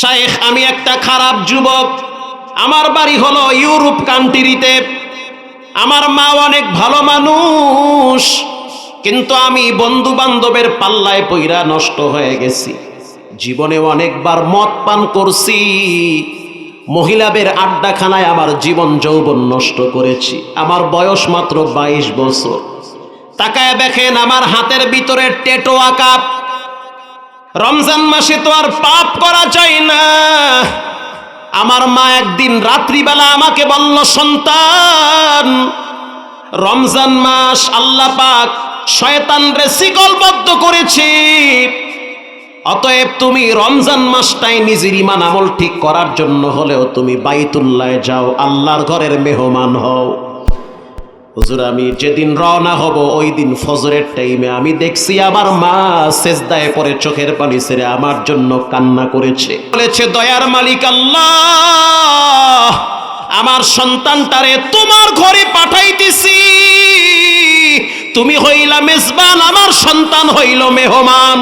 শায়েখ আমি একটা খারাপ যুবক। আমার বাড়ি হলো ইউরোপ কান্ট্রিতে। আমার মা অনেক ভালো মানুষ, কিন্তু আমি বন্ধু বান্ধবের পাল্লায় পইরা নষ্ট হয়ে গেছি। জীবনে অনেকবার মদ পান করছি। মহিলাদের আড্ডাখানায় আমার জীবন যৌবন নষ্ট করেছি। আমার বয়স মাত্র বাইশ বছর। তাকায় দেখেন আমার হাতের ভিতরে টেটো আঁকা রমজান মাসে তো আর পাপ করা যায় না। আমার মা একদিন রাত্রিবেলা আমাকে বলল, সন্তান, রমজান মাস আল্লাহ পাক শয়তান রে শিকলবদ্ধ করেছে। অতএব তুমি রমজান মাসটাই নিজের ইমান আমল ঠিক করার জন্য হলেও তুমি বাইতুল্লায় যাও, আল্লাহর ঘরের মেহমান হও। হুজুর, আমি যেদিন রওনা হব, ওই দিন ফজরের টাইমে আমি দেখছি আমার মা সেজদায় পরে চোখের পানি ছেড়ে আমার জন্য কান্না করেছে। বলেছে, দয়ার মালিক আল্লাহ, আমার সন্তানটারে তোমার ঘরে পাঠাইতেছি। তুমি হইলা মেজবান, আমার সন্তান হইল মেহমান।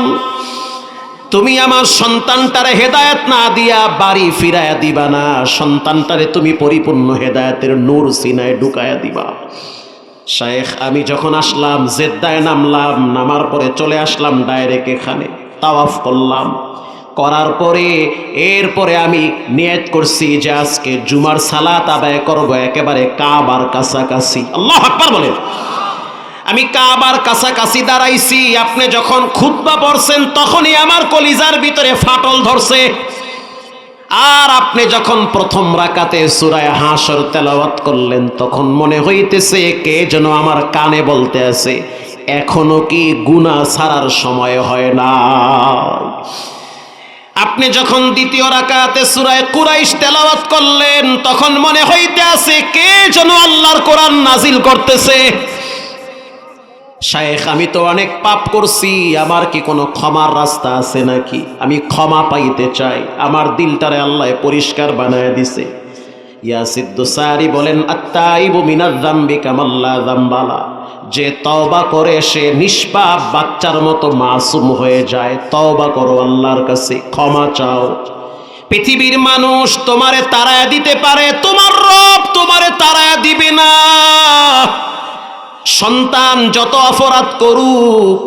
তুমি আমার সন্তানটারে হেদায়ত না দিয়া বাড়ি ফিরায়া দিবা না। সন্তানটারে তুমি পরিপূর্ণ হেদায়তের নূর সিনায় ঢুকায়া দিবা। শায়েখ, আমি যখন আসলাম, জেদ্দায় নামলাম, নামার পরে চলে আসলাম ডাইরেক্ট এখানে, তাওয়াফ করলাম। করার পরে, এরপরে আমি নিয়ত করছি যে আজকে জুমার সালাত আদায় করব একেবারে কাবার কাছাকাছি। আল্লাহ আকবার বলেন। আমি কাবার কাছাকাছি দাঁড়াইছি, আপনি যখন খুতবা পড়ছেন, তখনই আমার কলিজার ভিতরে ফাটল ধরছে। আর আপনি যখন প্রথম রাকাতে সুরায় হাসর তেলাওয়াত করলেন, তখন মনে হইতেছে কে যেন আমার কানে বলতে আছে, এখনও কি গুনাহ ছাড়ার সময় হয় না আপনি যখন দ্বিতীয় রাকাতে সুরায় কুরাইশ তেলাওয়াত করলেন, তখন মনে হইতে আছে কে যেন আল্লাহর কোরআন নাজিল করতেছে শায়েখ, আমি তো অনেক পাপ করছি, আমার কি কোনো ক্ষমার রাস্তা আছে নাকি? আমি ক্ষমা পাইতে চাই, আমার দিলটারে আল্লাহ পরিষ্কার বানায় দিছে। ইয়া সিদ্ধসারি বলেন আত্মাইবু মিনার জাম্বি কামাল্লা জাম্বালা যে তওবা করে, সে নিষ্পাপ বাচ্চার মতো মাসুম হয়ে যায়। তওবা করো আল্লাহর কাছে, ক্ষমা চাও। পৃথিবীর মানুষ তোমারে তারায় দিতে পারে, তোমার রব তোমারে তাড়ায় দিবে না। সন্তান যত অপরাধ করুক,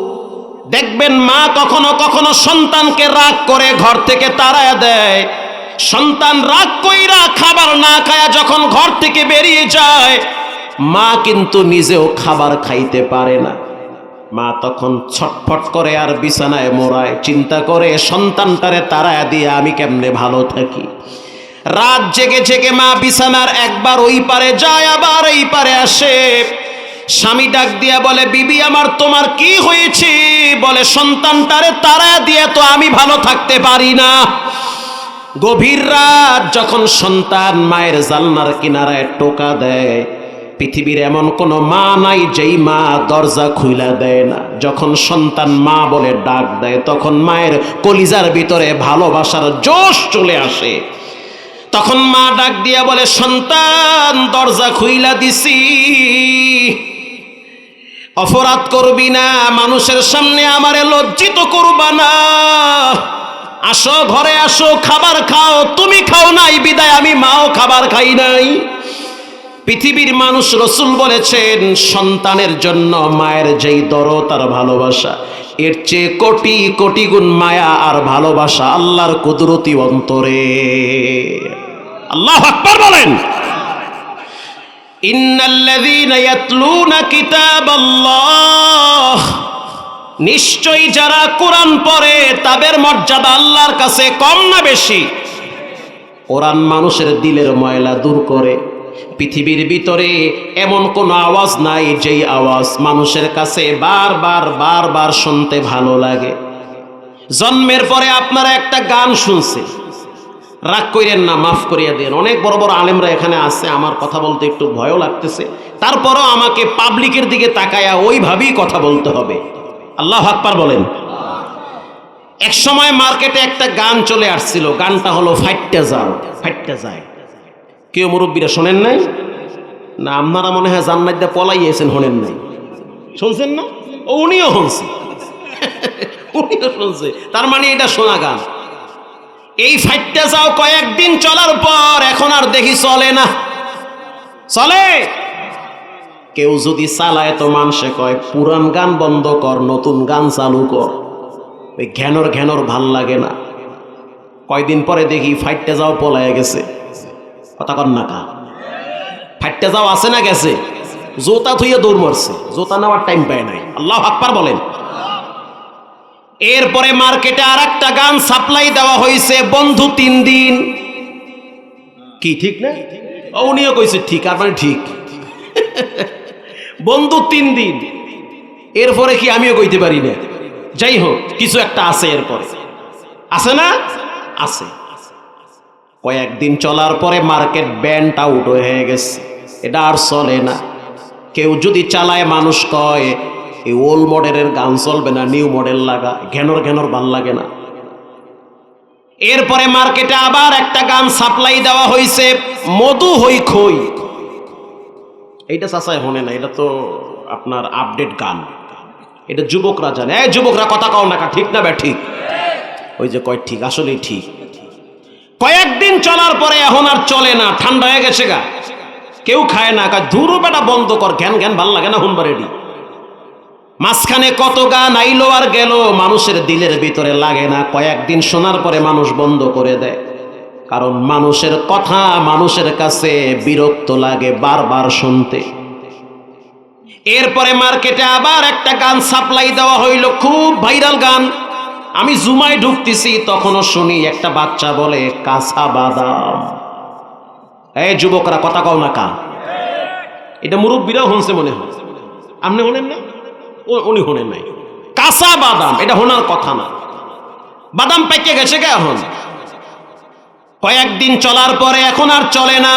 দেখবেন মা কখনো কখনো সন্তানকে রাগ করে ঘর থেকে তাড়ায় দেয়। সন্তান রাগ কইরা খাবার না খায়া যখন ঘর থেকে বেরিয়ে যায়, মা কিন্তু নিজেও খাবার খাইতে পারে না। মা তখন ছটফট করে আর বিছানায় মোড়ায়, চিন্তা করে সন্তানটারে তাড়ায় দিয়ে আমি কেমনে ভালো থাকি। রাত জেগে জেগে মা বিছানার একবার ওই পারে যায়, আবার এই পারে আসে। স্বামী ডাক দিয়া বলে, বিবি, আমার তোমার কি হয়েছে? বলে, সন্তানটারে তারা দিয়ে তো আমি ভালো থাকতে পারি না। গভীর রাত যখন সন্তান মায়ের জালনার কিনারায় টোকা দেয়, পৃথিবীর এমন কোনো মা নাই যেই মা দরজা খুইলা দেয় না। যখন সন্তান মা বলে ডাক দেয়, তখন মায়ের কলিজার ভিতরে ভালোবাসার জোশ চলে আসে। তখন মা ডাক দিয়া বলে, সন্তান, দরজা খুইলা দিছি। অপরাধ করবি না, মানুষের সামনে আমারে লজ্জিত করবা না। আসো, ঘরে আসো, খাবার খাও, তুমি খাও নাই, বিদায়, আমি মাও খাবার খাই নাই। পৃথিবীর মানুষ রসুল বলেছেন, সন্তানের জন্য মায়ের যেই দর তার ভালোবাসা, এর চেয়ে কোটি কোটি গুণ মায়া আর ভালোবাসা আল্লাহর কুদরতি অন্তরে। আল্লাহ আকবার বলেন। নিশ্চয়ই যারা কোরআন পড়ে, তাদের মর্যাদা আল্লাহর কাছে কম না বেশি? কোরআন মানুষের দিলের ময়লা দূর করে। পৃথিবীর ভিতরে এমন কোনো আওয়াজ নাই যেই আওয়াজ মানুষের কাছে বারবার বারবার শুনতে ভালো লাগে। জন্মের পরে আপনারা একটা গান শুনছে রাগ কইরেন না, মাফ করিয়া দেন। অনেক বড় বড় আলেমরা এখানে আছে, আমার কথা বলতে একটু ভয়ও লাগতেছে। তারপরও আমাকে পাবলিকের দিকে তাকায়া ওইভাবেই কথা বলতে হবে। আল্লাহ আকবার বলেন। এক সময় মার্কেটে একটা গান চলে আসছিল, গানটা হলো ফাইটটা যাও, ফাইটটা যায়। কেউ মুরব্বীরা শোনেন নাই? না, আপনারা মনে হয় জান্নাত পলাইয়েছেন শোনেন নাই। শুনছেন না? উনিও শুনছে উনিও শুনছে। তার মানে এটা শোনা গান। এই ফাইটটা যাও কয়েকদিন চলার পর এখন আর দেখি চলে না। চলে? কেউ যদি চালায় তো মানুষে কয়, পুরান গান বন্ধ কর, নতুন গান চালু কর। ওই ঘ্যানর ঘ্যানর ভালো লাগে না। কয়দিন পরে দেখি ফাইটটা যাও পলায় গেছে। কথা কর না কা। যাও আছে না গেছে? জোতা থুইয়ে দৌড় মারছে। জোতা নেওয়ার টাইম পায় নাই। আল্লাহ আকবার বলেন। এরপরে মার্কেটে আর একটা গান সাপ্লাই দেওয়া হয়েছে বন্ধু তিন দিন। কি ঠিক না? উনিও কইছে ঠিক আর মানে ঠিক। বন্ধু তিন দিন। এরপরে কি আমিও কইতে পারি না? যাই হোক কিছু একটা আছে এরপরে। আছে না? আছে। কয়েকদিন চলার পরে মার্কেট ব্যান্ড আউট হয়ে গেছে। এটা আর চলে না। কেউ যদি চালায় মানুষ কয় এই ওল্ড মডেলের গান চলবে না নিউ মডেল লাগা, ঘেনর ঘেনর ভালো লাগে না। এরপরে মার্কেটে আবার একটা গান সাপ্লাই দেওয়া হয়েছে মধু হই খই। এইটা চাচাই হনে না, এটা তো আপনার আপডেট গান। এটা যুবকরা জানে। এই যুবকরা কথা কও না ঠিক না বে, ঠিক? ওই যে কয়, ঠিক, আসলেই ঠিক। কয়েকদিন চলার পরে এখন আর চলে না, ঠান্ডা হয়ে গেছে গা। কেউ খায় না ধুরু বেটা বন্ধ কর জ্ঞান জ্ঞান ভালো লাগে না হুনবার রেডি। মাঝখানে কত গান আইলো আর গেল, মানুষের দিলের ভিতরে লাগে না। কয়েকদিন শোনার পরে মানুষ বন্ধ করে দেয়। কারণ মানুষের কথা, মানুষের কাছে বিরক্ত লাগে বারবার শুনতে। এরপরে মার্কেটে আবার একটা গান সাপ্লাই দেওয়া হইল, খুব ভাইরাল গান। আমি জুমায় ঢুকতেছি, তখনও শুনি একটা বাচ্চা বলে, কাঁচা বাদাম। এই যুবকরা, কথা কও না কা এটা মুরব্বীরাও শুনছে মনে হয়। আপনি শোনেন না? উনি শোনেন নাই। কাঁচা বাদাম, এটা শোনার কথা না। বাদাম পেকে গেছে কে এখন? কয়েকদিন চলার পরে এখন আর চলে না।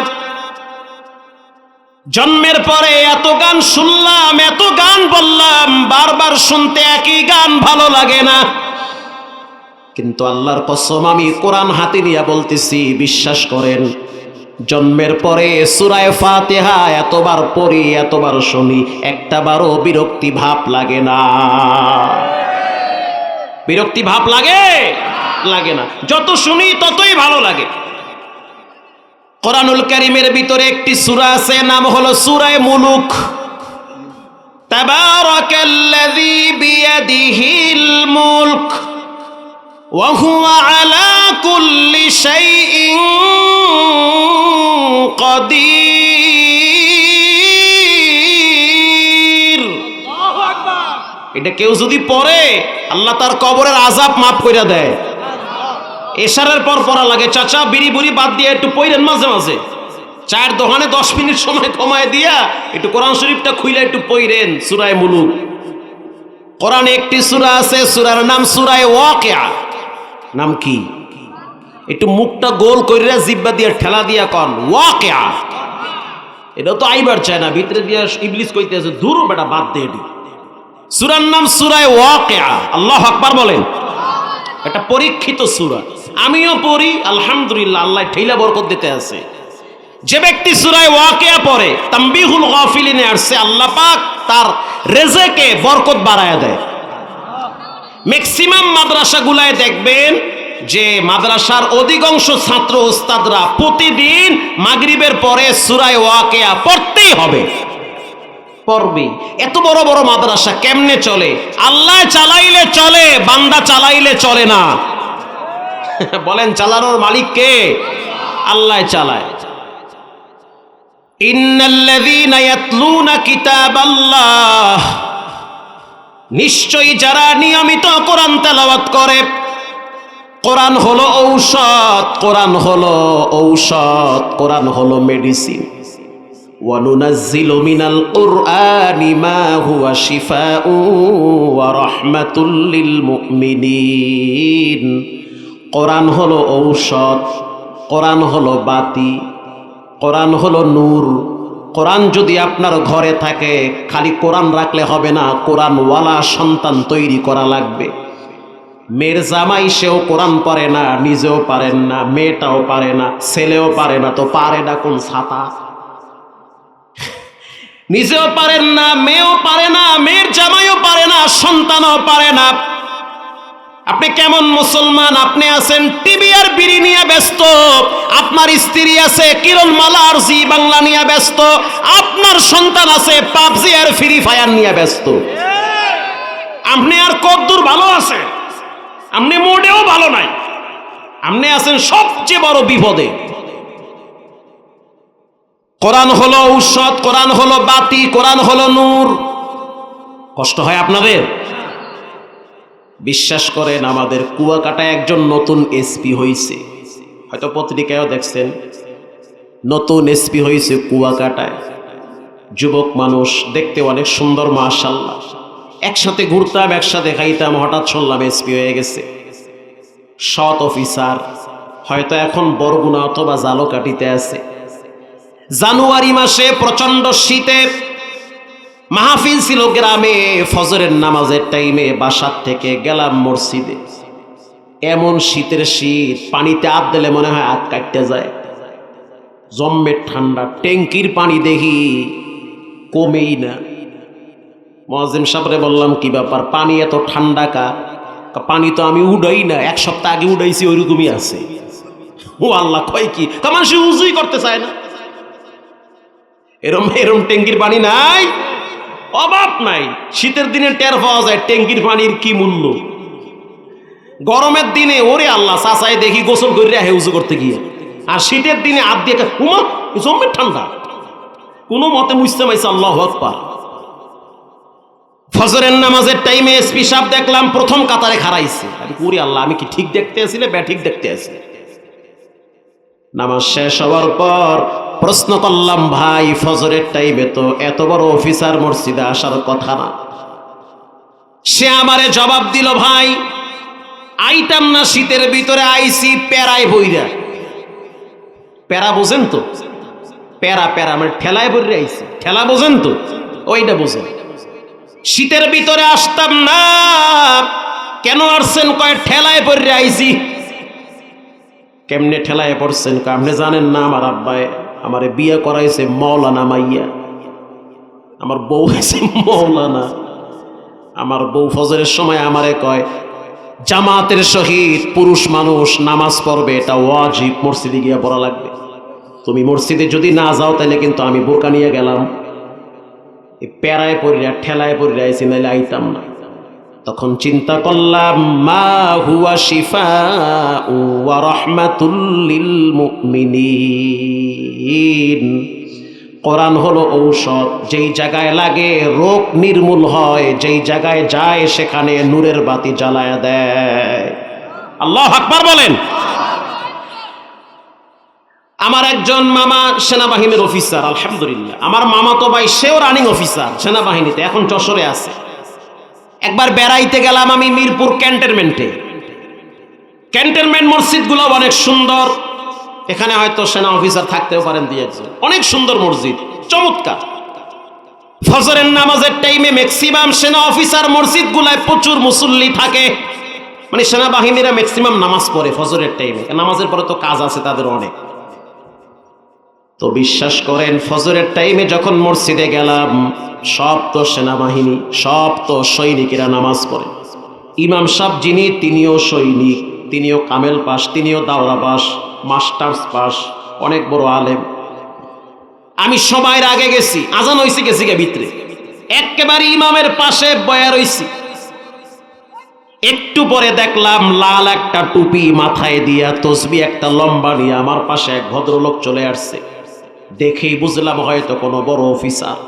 জন্মের পরে এত গান শুনলাম, এত গান বললাম, বারবার শুনতে একই গান ভালো লাগে না। কিন্তু আল্লাহর কসম, আমি কোরআন হাতে নিয়ে বলতেছি, বিশ্বাস করেন জন্মের পরে সুরায় ফাতেহা এতবার পড়ি, এতবার শুনি একটা বারও বিরক্তি ভাব লাগে না। বিরক্তি ভাব লাগে? লাগে না। যত শুনি ততই ভালো লাগে। কোরআনুল কারিমের ভিতরে একটি সূরা আছে, নাম হলো সুরায় মুলুক। তাবারাকাল্লাযী বিয়াদিহিল মুলক, ওয়া হুয়া আলা কুল্লি কাদির। এটা কেউ যদি পড়ে আল্লাহ তার কবরের আজাব মাফ করে দেয়। এশারের পর পড়া লাগে। চাচা বিড়ি বুড়ি বাদ দিয়ে একটু পইরেন মাঝে মাঝে। চায়ের দোকানে দশ মিনিট সময় কমায় দিয়া একটু কোরআন শরীফটা খুইলে একটু পইরেন সুরায় মুলুক। কোরআনে একটি সুরা আছে সুরার নাম সুরায় ওয়াকিয়া। নাম কি? একটু মুখটা গোল কইরা জিব্বা দিয়ে ঠেলা দিয়া কন, ওয়াকিয়া। এটা তো আইবার চায় না, ভিতরে দিয়া ইবলিস কইতে আছে বেটা, বাদ দে এটি। সুরার নাম সুরায় ওয়াকিয়া, আল্লাহ আকবার বলেন। একটা পরীক্ষিত সুরা। আমিও পড়ি, আলহামদুলিল্লাহ, আল্লাহ ঠেলা বরকত দিতে আছে। যে ব্যক্তি সুরায় ওয়াকিয়া পড়ে তাম্বিহুল গাফিলিনে আসছে, আল্লাহ পাক তার রেজেকে বরকত বাড়ায় দেয়। ম্যাক্সিমাম মাদ্রাসাগুলায় দেখবেন যে মাদ্রাসার অধিকাংশ ছাত্র ওস্তাদরা প্রতিদিন মাগরিবের পরে সুরায় ওয়াকিয়া পড়তেই হবে। পড়বে। এত বড় বড় মাদ্রাসা কেমনে চলে? আল্লাহ চালাইলে চলে, বান্দা চালাইলে চলে না। বলেন, চালানোর মালিক কে? আল্লাহ চালায়। নিশ্চয়ই যারা নিয়মিত কোরআন তেলাওয়াত করে কোরআন হলো ঔষধ, কোরআন হলো ঔষধ, কোরআন হলো মেডিসিন ওয়ানুনাজ্জিলু মিনাল কুরআনি মা হুয়া শিফাউ ওয়া রাহমাতুল লিল মুমিনিন। কোরআন হলো ঔষধ, কোরআন হলো বাতি, কোরআন হলো নূর। কোরআন যদি আপনার ঘরে থাকে, খালি কোরআন রাখলে হবে না, কোরআনওয়ালা সন্তান তৈরি করা লাগবে। মেয়ের জামাই সেও কোরআন পারে না, নিজেও পারেন না, মেয়েটাও পারে না, ছেলেও পারে না, তো পারে না কোন ছাতা? নিজেও পারেন না, মেয়েও পারে না, মেয়ের জামাইও পারে না, সন্তানও পারে না। আপনি কেমন মুসলমান? আপনি আছেন টিভি আর বিড়ি নিয়ে ব্যস্ত। আপনার স্ত্রী আছে কিরণমালা আর জি বাংলা নিয়ে ব্যস্ত। আপনার সন্তান আছে পাবজি আর ফ্রি ফায়ার নিয়ে ব্যস্ত। আপনি আর কদ্দূর ভালো আছে আপনি মোটেও ভালো নাই। আপনি আছেন সবচেয়ে বড় বিপদে। কোরআন হলো ঔষধ, কোরআন হলো বাতি, কোরআন হলো নূর। কষ্ট হয় আপনাদের? বিশ্বাস করেন, আমাদের কুয়াকাটায় একজন নতুন এসপি হয়েছে হয়তো পত্রিকায়ও দেখছেন। নতুন এসপি হয়েছে কুয়াকাটায়। যুবক মানুষ দেখতে অনেক সুন্দর, মাশাল্লাহ। একসাথে ঘুরতাম, একসাথে খাইতাম, হঠাৎ শুনলাম এসপি হয়ে গেছে। সৎ অফিসার হয়তো এখন বরগুনা অথবা জালকাটিতে আছে। জানুয়ারি মাসে প্রচণ্ড শীতে মাহফিল ছিল গ্রামে, ফজরের নামাজের টাইমে বাসার থেকে গেলাম মসজিদে। এমন শীতের শীত, পানিতে হাত দিলে মনে হয় হাত কাটতে যায়। জম্মের ঠান্ডা, ট্যাঙ্কির পানি দেখি কমেই না। মজিম সাহেবরে বললাম, কি ব্যাপার? পানি এত ঠান্ডা কা? পানি তো আমি উড়াই না, এক সপ্তাহ আগে উড়াইছি, ওইরকমই আছে। ও আল্লাহ, কয় কি? কামান সে উজুই করতে চায় না। এরম এরম ট্যাঙ্কির পানি নাই। অভাব নাই। শীতের দিনে টের পাওয়া যায় ট্যাঙ্কির পানির কি মূল্য। গরমের দিনে ওরে আল্লাহ চাচাই দেখি গোসল করে হে উজু করতে গিয়ে। আর শীতের দিনে আদ দিয়ে ঠান্ডা। কোনো মতে মুছতে মাইছে আল্লাহ আকবার। ফজরের নামাজের টাইমে এসপি সাহেব দেখলাম প্রথম কাতারে খারাইছে আমি ওরে আল্লাহ, আমি কি ঠিক দেখতে আসিলে বে ঠিক দেখতে আসি নামাজ শেষ হওয়ার পর প্রশ্ন করলাম, ভাই, ফজরের টাইমে তো এত বড় অফিসার মসজিদে আসার কথা না। সে আমারে জবাব দিল, ভাই আইটাম না শীতের ভিতরে আইসি প্যারায় বইরা। প্যারা বোঝেন তো? প্যারা প্যারা মানে ঠেলায় বইরে আইসি ঠেলা বোঝেন তো? ওইটা বোঝেন। শীতের ভিতরে আসতাম না। কেন আসছেন কয়, ঠেলায় পড়ে আইসি কেমনে ঠেলায় পড়ছেন আপনি জানেন না আমার আব্বাই আমারে বিয়ে করাইছে মৌলানা মাইয়া। আমার বউ হয়েছে মৌলানা আমার বউ ফজরের সময় আমারে কয়, জামাতের সহিত পুরুষ মানুষ, নামাজ পড়বে, এটা ওয়াজিব, মসজিদে গিয়া পড়া লাগবে। তুমি মসজিদে যদি না যাও, তাহলে কিন্তু আমি বোরকা নিয়ে গেলাম। প্যারায় পড়িয়া, ঠেলায় পড়িয়া আইসি নাইলে আইতাম না। তখন চিন্তা করলাম, মা হুয়া শিফা ওয়া রহমাতুল্লিল মুমিনিন। কোরআন হলো ঔষধ, যেই জায়গায় লাগে রোগ নির্মূল হয়, যেই জায়গায় যায় সেখানে নূরের বাতি জ্বালায় দেয়। আল্লাহ আকবার বলেন। আমার একজন মামা সেনাবাহিনীর অফিসার আলহামদুলিল্লাহ। আমার মামা তো ভাই সেও রানিং অফিসার সেনাবাহিনীতে, এখন যশোরে আছে। একবার বেড়াইতে গেলাম আমি মিরপুর ক্যান্টনমেন্টে ক্যান্টনমেন্ট মসজিদগুলো অনেক সুন্দর। এখানে হয়তো সেনা অফিসার থাকতেও পারেন দুই একজন। অনেক সুন্দর মসজিদ, চমৎকার। ফজরের নামাজের টাইমে ম্যাক্সিমাম সেনা অফিসার মসজিদগুলায় প্রচুর মুসল্লি থাকে। মানে সেনাবাহিনীরা ম্যাক্সিমাম নামাজ পড়ে ফজরের টাইমে নামাজের পরে তো কাজ আছে, তাদের অনেক। তো বিশ্বাস করেন, ফজরের টাইমে যখন মসজিদে গেলাম, সব তো সেনাবাহিনী, সব তো সৈনিকেরা নামাজ পড়ে। ইমাম সাহ যিনি, তিনিও সৈনিক, তিনিও কামেল পাস, তিনিও দাওরা পাস, মাস্টার্স পাস, অনেক বড় আলেম। আমি সবাইয়ের আগে গেছি, আজান হয়েছে গেছি গে ভিতরে। একেবারে ইমামের পাশে বয়া রইছি। একটু পরে দেখলাম, লাল একটা টুপি মাথায় দিয়া, তসবি একটা লম্বা নিয়ে আমার পাশে এক ভদ্রলোক চলে আসছে। দেখেই বুঝলাম হয়তো কোনো বড় অফিসার।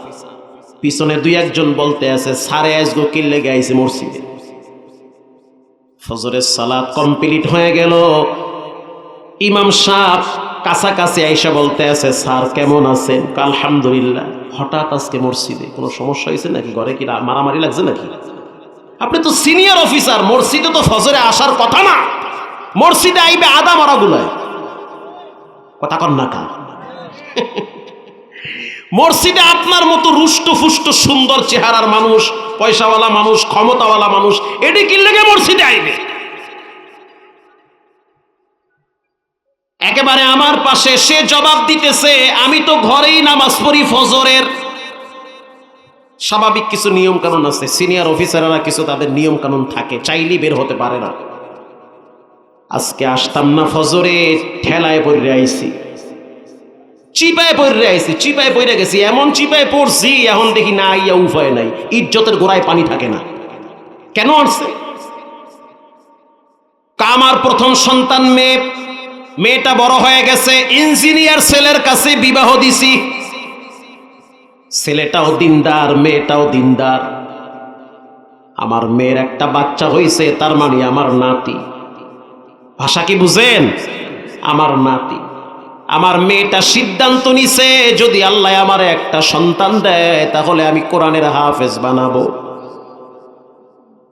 পিছনে দুই একজন বলতে আছে, সারে, আজগো কিল্লে গাইছে মসজিদে? ফজরের সালাদ কমপ্লিট হয়ে গেল। ইমাম সাহ কাছাকাছি আইসা বলতে আছে, স্যার, কেমন আছেন? আলহামদুলিল্লাহ। হঠাৎ আজকে মসজিদে কোনো সমস্যা হয়েছে নাকি? ঘরে কি মারামারি লাগছে নাকি? আপনি তো সিনিয়র অফিসার, মসজিদে তো ফজরে আসার কথা না। মসজিদে আইবে আদা মারা গুলায় কথা কন না, কা। মসজিদে আপনার মতো রুষ্ট ফুষ্ট সুন্দর চেহারার মানুষ, পয়সাওয়ালা মানুষ, ক্ষমতাওয়ালা মানুষ এটি কি লেগে মসজিদে আইবে। একেবারে আমার পাশে সে জবাব দিতেছে, আমি তো ঘরেই নামাজ পড়ি ফজরের। স্বাভাবিক কিছু নিয়ম কানুন আছে, সিনিয়র অফিসাররা কিছু তাদের নিয়ম কানুন থাকে, চাইলেই বের হতে পারে না। আজকে আসতাম না ফজরে ঠেলায় পড়ে আইছি। চিপায় পড়ে আইছি, চিপায় পড়ে গেছি, এমন চিপায় পড়ছি, এখন দেখি না ইয়া উপায় নাই, ইজ্জতের গোড়ায় পানি থাকে না। কেন আসছে? আমার প্রথম সন্তান মেয়ে, মেয়েটা বড় হয়ে গেছে, ইঞ্জিনিয়ার ছেলের কাছে বিবাহ দিছি। ছেলেটাও দিনদার, মেয়েটাও দিনদার। আমার মেয়ের একটা বাচ্চা হয়েছে তার মানে আমার নাতি। ভাষা কি বুঝেন? আমার নাতি। আমার মেয়েটা সিদ্ধান্ত নিছে, যদি আল্লাহ আমার একটা সন্তান দেয়, তাহলে আমি কোরআনের হাফেজ বানাবো।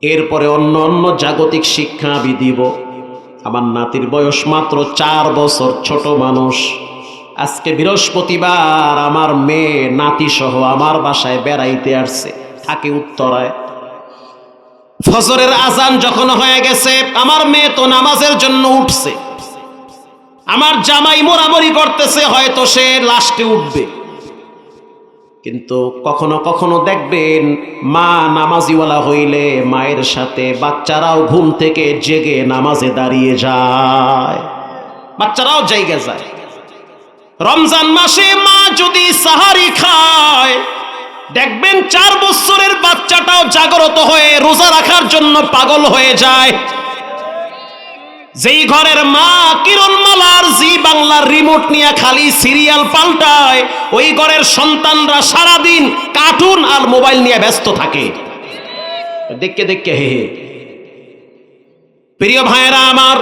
এরপরে অন্য অন্য জাগতিক শিক্ষা আমি দিব। আমার নাতির বয়স মাত্র চার বছর, ছোট মানুষ। আজকে বৃহস্পতিবার আমার মেয়ে নাতি সহ আমার বাসায় বেড়াইতে আসছে, থাকে উত্তরায়। ফজরের আজান যখন হয়ে গেছে, আমার মেয়ে তো নামাজের জন্য উঠছে। আমার জামাই মোরামরি করতেছে, হয়তো সে লাস্টে উঠবে। কিন্তু কখনো কখনো দেখবেন মা নামাজিওয়ালা হইলে মায়ের সাথে বাচ্চারাও ঘুম থেকে জেগে নামাজে দাঁড়িয়ে যায়, বাচ্চারাও জায়গা যায়। রমজান মাসে মা যদি সাহারি খায়, দেখবেন চার বছরের বাচ্চাটাও জাগ্রত হয়ে রোজা রাখার জন্য পাগল হয়ে যায়। যেই ঘরের মা কিরণমালার জি বাংলার রিমোট নিয়ে খালি সিরিয়াল পাল্টায়, ওই ঘরের সন্তানরা সারাদিন কার্টুন আর মোবাইল নিয়ে ব্যস্ত থাকে। দেখকে দেখকে হে হে। প্রিয় ভাইয়েরা আমার,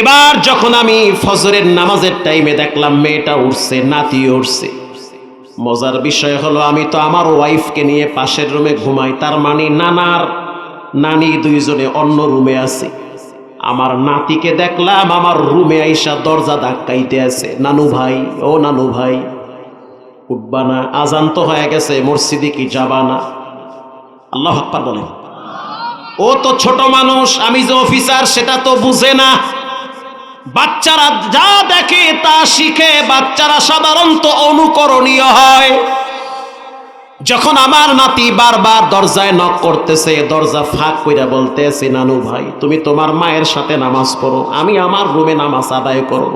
এবার যখন আমি ফজরের নামাজের টাইমে দেখলাম মেয়েটা উঠছে, নাতি উঠছে। মজার বিষয় হলো আমি তো আমার ওয়াইফকে নিয়ে পাশের রুমে ঘুমাই, তার মানে নানার নানি দুইজনে অন্য রুমে আছে। আমার নাতিকে দেখলাম, আমার রুমে আইসা দরজা ধাক্কাইতে আছে। নানু ভাই, ও নানু ভাই উঠবা না আজান তো হয়ে গেছে, মসজিদে কি যাবা না? আল্লাহ আকবার বলেন। ও তো ছোট মানুষ, আমি যে অফিসার, সেটা তো বুঝে না। বাচ্চারা যা দেখে তা শিখে, বাচ্চারা সাধারণত অনুকরণীয় হয়। যখন আমার নাতি বারবার দরজায় নক করতেছে, দরজা ফাঁক কইরা বলতেছে, নানু ভাই, তুমি তোমার মায়ের সাথে নামাজ পড়ো, আমি আমার রুমে নামাজ আদায় করব।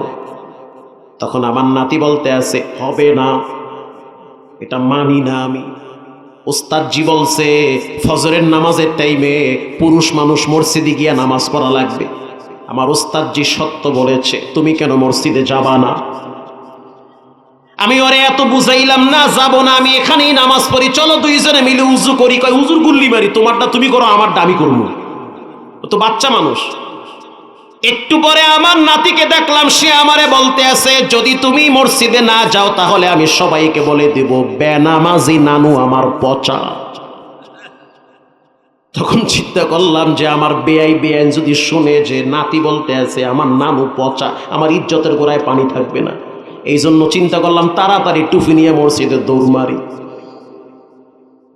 তখন আমার নাতি বলতে আছে, হবে না, এটা মানি না আমি। ওস্তাদ জি বলছে, ফজরের নামাজের টাইমে পুরুষ মানুষ মসজিদে গিয়া নামাজ পড়া লাগবে। আমার ওস্তাদ জি সত্য বলেছে, তুমি কেন মসজিদে যাবা না? আমি ওরে এত বুঝাইলাম না, যাব না, আমি এখানেই নামাজ পড়ি। চলো দুইজনে মিলে উজু করি, কয় উজুর গুল্লি মারি, তোমারটা তুমি করো, আমারটা আমি করব। তো বাচ্চা মানুষ। একটু পরে আমার নাতিকে দেখলাম, সে আমারে বলতে আছে, যদি তুমি মসজিদে না যাও, তাহলে আমি সবাইকে বলে দেব, বেনামাজি নানু আমার পচা। তখন চিন্তা করলাম যে আমার বেআই বেআইন যদি শুনে যে নাতি বলতে আছে, আমার নানু পচা, আমার ইজ্জতের গোড়ায় পানি থাকবে না। এই জন্য চিন্তা করলাম তাড়াতাড়ি টুফি নিয়ে মসজিদে দৌড় মারি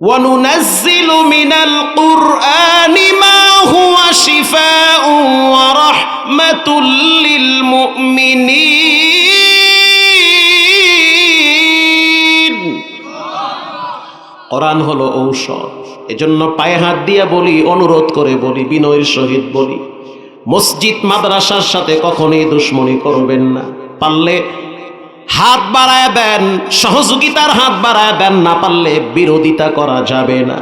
وننزل من القرآن ما هو شفاء ورحمة للمؤمنين কোরআন হলো ঔষধ এজন্য পায়ে হাত দিয়ে বলি অনুরোধ করে বলি বিনয়ের সহিত বলি মসজিদ মাদ্রাসার সাথে কখনোই দুশ্মনী করবেন না পারলে হাত বাড়ায় দেন, সহযোগিতার হাত বাড়ায় দেন, না পারলে বিরোধিতা করা যাবে না।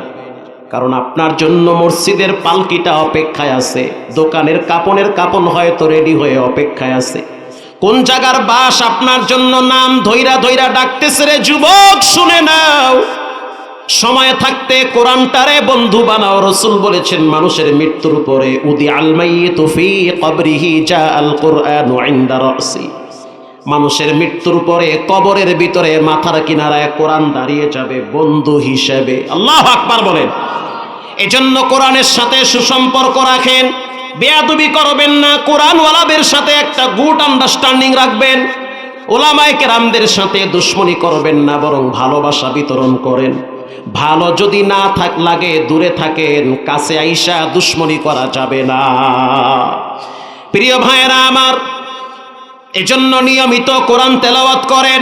কারণ আপনার জন্য মসজিদের পালকিটা অপেক্ষায় আছে, দোকানের কাপনের কাপন হয়তো রেডি হয়ে অপেক্ষায় আছে। কোন জায়গার বাস আপনার জন্য নাম ধৈরা ধৈরা ডাকতেছে রে যুবক, শুনে নাও। সময় থাকতে কোরআনটারে বন্ধু বানাও, রসুল বলেছেন, মানুষের মৃত্যুর পরে উদি আলমাই তুফি কবরিহি যা আল কোরআন মানুষের মৃত্যুর পরে কবরের ভিতরে মাথার কিনারায় কোরআন দাঁড়িয়ে যাবে, বন্ধু হিসেবে। আল্লাহ আকবার বলেন। এজন্য কোরআনের সাথে সুসম্পর্ক রাখেন, বেয়াদবি করবেন না, কোরআনওয়ালাদের সাথে একটা গুড আন্ডারস্ট্যান্ডিং রাখবেন, ওলামায় কেরামদের সাথে দুশ্মনী করবেন না, বরং ভালোবাসা বিতরণ করেন। ভালো যদি না থাক, লাগে দূরে থাকেন, কাছে আইসা দুশ্মনী করা যাবে না। প্রিয় ভাইয়েরা আমার এজন্য নিয়মিত কোরআন তেলাওয়াত করেন।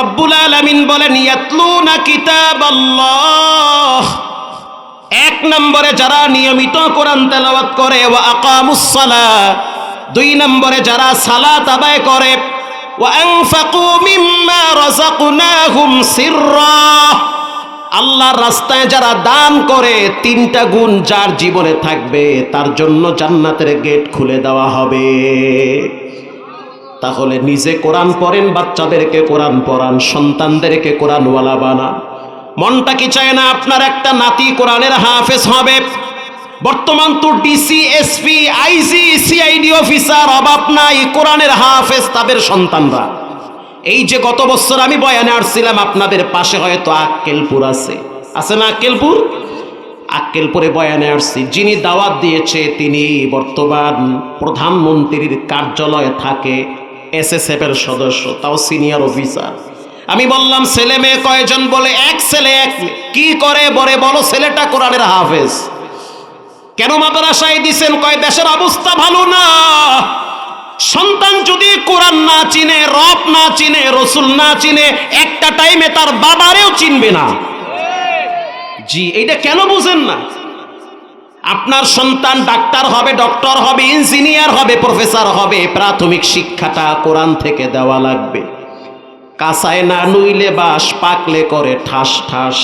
রব্বুল আলামিন বলেন, ইয়াতলুনা কিতাব আল্লাহ এক নম্বরে যারা নিয়মিত কোরআন তেলাওয়াত করে, ওয়া আকামুস সালাহ দুই নম্বরে যারা সালাত আদায় করে, ওয়া আনফাকু মিম্মা রাযাকনাহুম সিররা। আল্লাহর রাস্তায় যারা দান করে, তিনটা গুণ যার জীবনে থাকবে, তার জন্য জান্নাতের গেট খুলে দেওয়া হবে। তাহলে নিজে কোরআন পড়েন, বাচ্চাদেরকে কোরআন পড়ান, সন্তানদেরকে কোরআনওয়ালা বানান। মনটা কি চায় না আপনার একটা নাতি কোরআনের হাফেজ হবে? বর্তমান তো DC, SP, IG, CID officer অভাব নাই, কোরআনের হাফেজ তাদের সন্তানরা। এই যে গত বছর আমি বয়ানে আসছিলাম, আপনাদের পাশে হয়তো আক্কেলপুর আছে। আছে না আক্কেলপুর? আক্কেলপুরে বয়ানে আসছি। যিনি দাওয়াত দিয়েছে, তিনি বর্তমান প্রধানমন্ত্রীর কার্যালয়ে থাকে। এসএসএফ এর সদস্য, তাও সিনিয়র অফিসার আমি বললাম, ছেলে মেয়ে কয়জন? বলে, এক ছেলে, এক। কি করে? বলে, বলো, ছেলেটা কোরআনের হাফেজ। কেন মাদ্রাসায় দিছেন? কয়, দেশের অবস্থা ভালো না। সন্তান যদি কোরআন না চিনে, রব না চিনে, রসুল না চিনে, একটা টাইমে তার বাবারেও চিনবে না। জি, এইটা কেন বুঝেন না? আপনার সন্তান ডাক্তার হবে, ডক্টর হবে, ইঞ্জিনিয়ার হবে, প্রফেসর হবে, প্রাথমিক শিক্ষাটা কোরআন থেকে দেওয়া লাগবে। কাঁসায় না নুইলে বাস, পাকলে করে ঠাস ঠাস।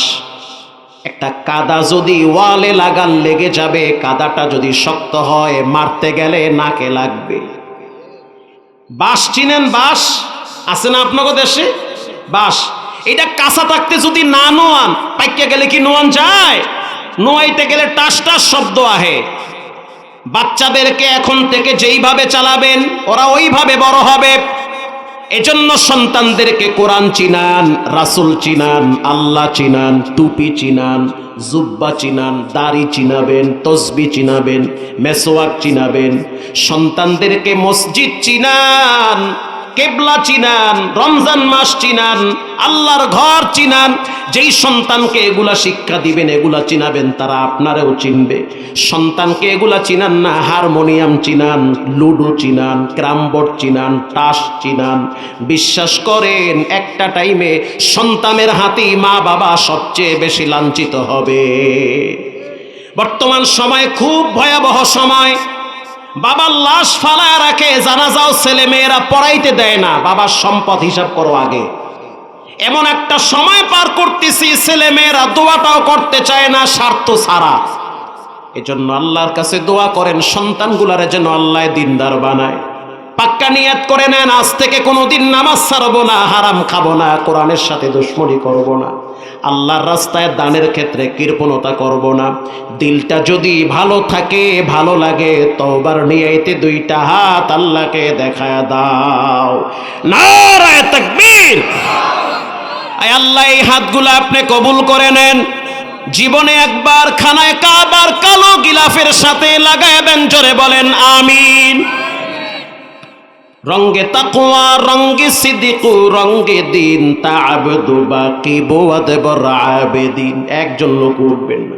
একটা কাদা যদি ওয়ালে লাগান লেগে যাবে, কাদাটা যদি শক্ত হয়, মারতে গেলে নাকে লাগবে। বাস চিনেন, বাস? আছে না আপনাকে দেশে? বাস। এটা কাঁচা থাকতে যদি না নোয়ান, পাইকে গেলে কি নোয়ান যায়? নোয়াইতে গেলে টাস টাস শব্দ আহে। বাচ্চাদেরকে এখন থেকে যেইভাবে চালাবেন, ওরা ওইভাবে বড় হবে। এজন্য সন্তানদেরকে কোরআন চিনান, রাসুল চিনান, আল্লাহ চিনান, টুপি চিনান, জুব্বা চিনান, দাড়ি চিনাবেন, তসবি চিনাবেন মেসোয়াক চিনাবেন। সন্তানদেরকে মসজিদ চিনান। কেবলা চিনান, রমজান মাস চিনান, আল্লাহর ঘর চিনান, যেই সন্তানকে এগুলা শিক্ষা দিবেন, এগুলা চিনাবেন, তারা আপনারাও চিনবে। সন্তানকে এগুলা চিনান না, হারমোনিয়াম চিনান, লুডো চিনান ক্রামবোর্ড চিনান টাস চিনান। বিশ্বাস করেন, একটা টাইমে সন্তানের হাতেই মা বাবা সবচেয়ে বেশি লাঞ্ছিত হবে। বর্তমান সময় খুব ভয়াবহ সময়। বাবার লাশ ফালায় রাখে, জানাজাও ছেলে মেয়েরা পড়াইতে দেয় না, বাবার সম্পদ হিসাব করো আগে। এমন একটা সময় পার করতেছি ছেলে মেয়েরা দোয়াটাও করতে চায় না, স্বার্থ ছাড়া। এজন্য আল্লাহর কাছে দোয়া করেন, সন্তানগুলারে যেন আল্লাহ দিনদার বানায়। পাক্কা নিয়াত করে নেন, আজ থেকে কোনোদিন নামাজ ছাড়বো না, হারাম খাব না, কোরআনের সাথে দুশ্মনী করব না। আল্লাহর রাস্তায় দানের ক্ষেত্রে কৃপণতা করব না। দিলটা যদি ভালো থাকে, ভালো লাগে, তওবার নিয়াইতে দুইটা হাত আল্লাহকে দেখায় দাও। নারায় তাকবীর। আয় আল্লাহ, এই হাতগুলো আপনি কবুল করে নেন। জীবনে একবার খানায় কাবার কালো গিলাফের সাথে লাগাইবেন, জোরে বলেন, আমিন। রঙ্গে তাকুয়া রঙ্গে সিদ্দিকু, রঙ্গে দিন, তা আবেদু বাকি, বোয়াদ বর আবেদিন। একজন লোক উঠবেন। না